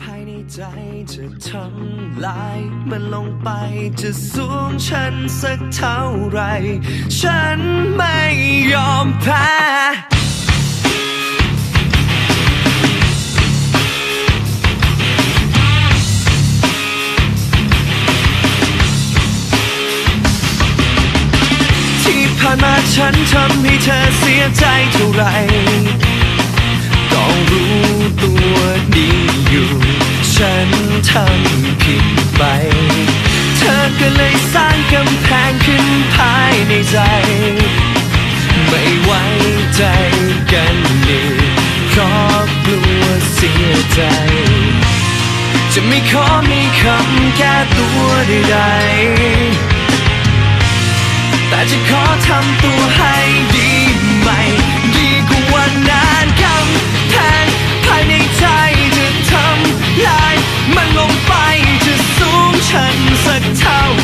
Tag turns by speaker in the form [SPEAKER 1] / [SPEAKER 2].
[SPEAKER 1] ภายในใจจะทำลายมันลงไปจะสูงฉันสักเท่าไร ฉันไม่ยอมแพ้ที่ผ่านมาฉันทำให้เธอเสียใจเท่าไร ทำผิดไป เธอก็เลยสร้างกำแพงขึ้นภายในใจ ไม่ไว้ใจกันนี่เพราะกลัวเสียใจ จะไม่ขอมีคำแก้ตัวใดๆแต่จะขอทำตัวใฉันสักเท่า